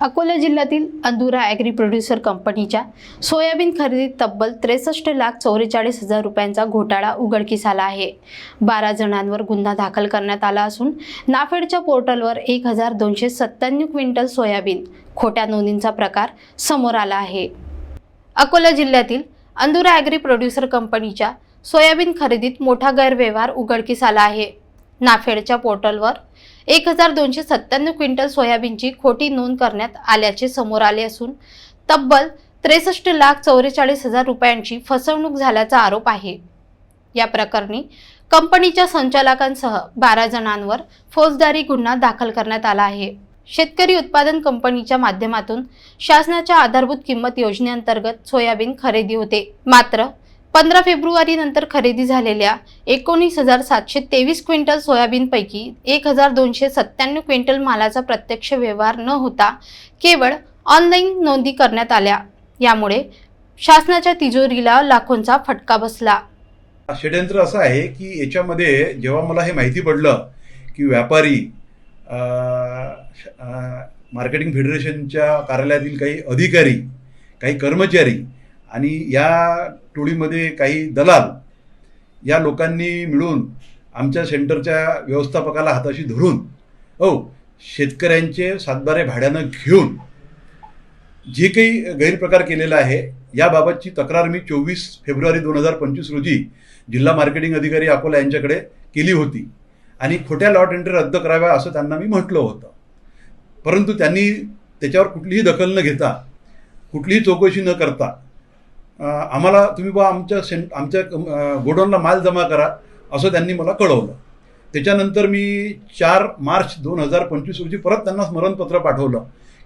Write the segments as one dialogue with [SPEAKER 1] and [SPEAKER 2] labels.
[SPEAKER 1] अकोला जिल्ह्यातील Andura agri producer कंपनीच्या soybean खरेदीत तब्बल त्रेसष्ट लाख चौवेचाळीस हजार रुपयांचा घोटाळा उघडकीस आला आहे. बारा जणांवर गुन्हा दाखल करण्यात आला असून नाफेडच्या पोर्टलवर एक हजार दोनशे सत्त्याण्णव क्विंटल सोयाबीन खोट्या नोंदींचा प्रकार समोर आला आहे. अकोला जिल्ह्यातील अंदुरा ॲग्री प्रोड्युसर कंपनीच्या सोयाबीन खरेदीत मोठा गैरव्यवहार उघडकीस आला आहे. नाफेडच्या पोर्टलवर एक हजार दोनशे सत्त्याण्णव क्विंटल सोयाबीनची खोटी नोंद करण्यात आल्याचे समोर आले असून तब्बल त्रेसष्ट लाख चौवेचाळीस हजार रुपयांची फसवणूक झाल्याचा आरोप आहे. या प्रकरणी कंपनीच्या संचालकांसह बारा जणांवर फौजदारी गुन्हा दाखल करण्यात आला आहे. शेतकरी उत्पादन कंपनीच्या माध्यमातून शासनाच्या आधारभूत किंमत योजनेअंतर्गत सोयाबीन खरेदी होते. मात्र पंधरा फेब्रुवारीनंतर खरेदी झालेल्या एकोणीस हजार सातशे तेवीस क्विंटल सोयाबीनपैकी एक हजार दोनशे सत्त्याण्णव क्विंटल मालाचा प्रत्यक्ष व्यवहार न होता केवळ ऑनलाईन नोंदी करण्यात आल्या. यामुळे शासनाच्या तिजोरीला लाखोंचा फटका बसला.
[SPEAKER 2] षडयंत्र असं आहे की याच्यामध्ये जेव्हा मला हे माहिती पडलं की व्यापारी मार्केटिंग फेडरेशनच्या कार्यालयातील काही अधिकारी काही कर्मचारी आणि या टोळीमध्ये काही दलाल या लोकांनी मिळून आमच्या सेंटरच्या व्यवस्थापकाला हाताशी धरून हो शेतकऱ्यांचे सातबारे भाड्यानं घेऊन जे काही गैरप्रकार केलेला आहे याबाबतची तक्रार मी चोवीस फेब्रुवारी दोन हजार पंचवीस रोजी जिल्हा मार्केटिंग अधिकारी अकोला यांच्याकडे केली होती आणि खोट्या लॉट एंट्री रद्द कराव्या असं त्यांना मी म्हटलं होतं. परंतु त्यांनी त्याच्यावर कुठलीही दखल न घेता कुठलीही चौकशी न करता आम्हाला तुम्ही बा आमच्या सें आमच्या गोडाऊनला माल जमा करा असं त्यांनी मला कळवलं. त्याच्यानंतर मी चार मार्च दोन हजार पंचवीस रोजी परत त्यांना स्मरणपत्र पाठवलं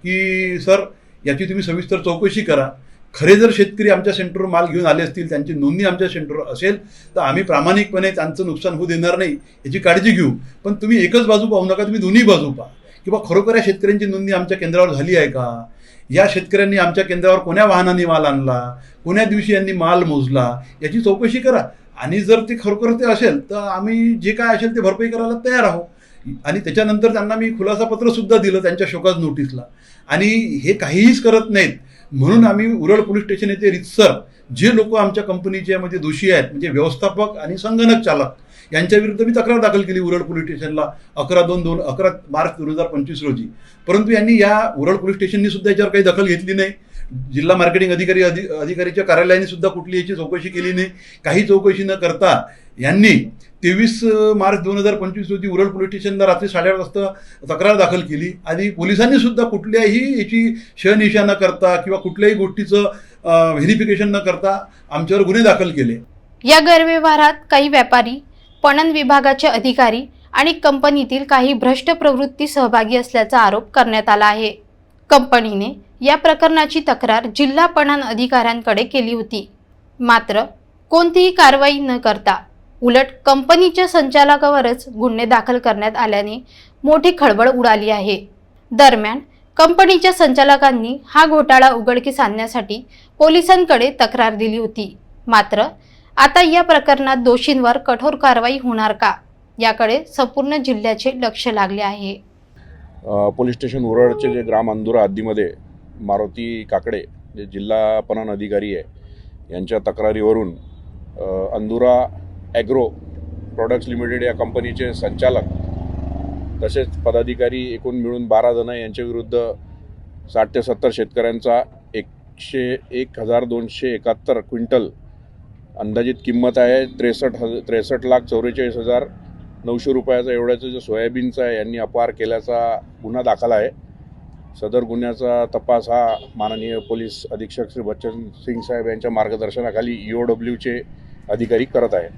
[SPEAKER 2] की सर याची तुम्ही सविस्तर चौकशी करा. खरे जर शेतकरी आमच्या सेंटरवर माल घेऊन आले असतील त्यांची नोंदणी आमच्या सेंटरवर असेल तर आम्ही प्रामाणिकपणे त्यांचं नुकसान होऊ देणार नाही याची काळजी घेऊ. पण तुम्ही एकच बाजू पाहू नका तुम्ही दोन्ही बाजू पाहा. किंवा खरोखर या शेतकऱ्यांची नोंदणी आमच्या केंद्रावर झाली आहे का? या शेतकऱ्यांनी आमच्या केंद्रावर कोण्या वाहनाने माल आणला? कोण्या दिवशी यांनी माल मोजला? याची चौकशी करा. आणि जर ते खरोखर ते असेल तर आम्ही जे काय असेल ते भरपाई करायला तयार आहोत. आणि त्याच्यानंतर त्यांना मी खुलासा पत्रसुद्धा दिलं त्यांच्या शोकाज नोटीसला. आणि हे काहीहीच करत नाहीत. म्हणून आम्ही उरळ पोलीस स्टेशन येथे रितसर जे लोक आमच्या कंपनीचे म्हणजे दोषी आहेत म्हणजे व्यवस्थापक आणि संगणक चालक यांच्या विरुद्ध मी तक्रार दाखल केली उरळ पोलीस स्टेशनला अकरा दोन दोन अकरा मार्च दोन हजार पंचवीस रोजी. परंतु यांनी या उरळ पोलीस स्टेशननी सुद्धा याच्यावर काही दखल घेतली नाही. जिल्हा मार्केटिंग अधिकारी अधि अधिकारीच्या कार्यालयाने सुद्धा कुठली याची चौकशी केली नाही. काही चौकशी न करता यांनी तेवीस मार्च दोन हजार पंचवीस रोजी उरळ पोलीस स्टेशनला रात्री साडेआठ वाजता तक्रार दाखल केली आणि पोलिसांनी सुद्धा कुठल्याही याची शहनिशा न करता किंवा कुठल्याही गोष्टीचं व्हेरिफिकेशन न करता आमच्यावर गुन्हे दाखल केले.
[SPEAKER 1] या गैरव्यवहारात काही व्यापारी पणन विभागाचे अधिकारी आणि कंपनीतील काही भ्रष्ट प्रवृत्ती सहभागी असल्याचा आरोप करण्यात आला आहे. कंपनीने या प्रकरणाची तक्रार जिल्हा पणन अधिकाऱ्यांकडे केली होती. मात्र कोणतीही कारवाई न करता उलट कंपनीच्या संचालकावरच गुन्हे दाखल करण्यात आल्याने मोठी खळबळ उडाली आहे. दरम्यान कंपनीच्या संचालकांनी हा घोटाळा उघडकीस आणण्यासाठी पोलिसांकडे तक्रार दिली होती. मात्र आता या प्रकरणात दोषींवर कठोर कारवाई होणार का? याकडे संपूर्ण जिल्ह्याचे लक्ष लागले आहे.
[SPEAKER 3] पोलीस स्टेशन उरळचे जे ग्राम अंदुरा हद्दीमध्ये मारुती काकडे जे जिल्हा पणन अधिकारी आहे यांच्या तक्रारीवरून अंदुरा ॲग्रो प्रॉडक्ट्स लिमिटेड या कंपनीचे संचालक तसेच पदाधिकारी एकूण मिळून बारा जण यांच्याविरुद्ध साठ ते सत्तर शेतकऱ्यांचा एकशे एक हजार दोनशे एकाहत्तर क्विंटल अंदाजित किंमत आहे. त्रेसष्ट हज त्रेसष्ट लाख चौवेचाळीस हजार नऊशे रुपयाचा एवढ्याचं जे सोयाबीनचा आहे यांनी अपहार केल्याचा गुन्हा दाखल आहे. सदर गुन्ह्याचा तपास हा माननीय पोलीस अधीक्षक श्री बच्चन सिंग साहेब यांच्या मार्गदर्शनाखाली ई ओ डब्ल्यूचे अधिकारी करत आहेत.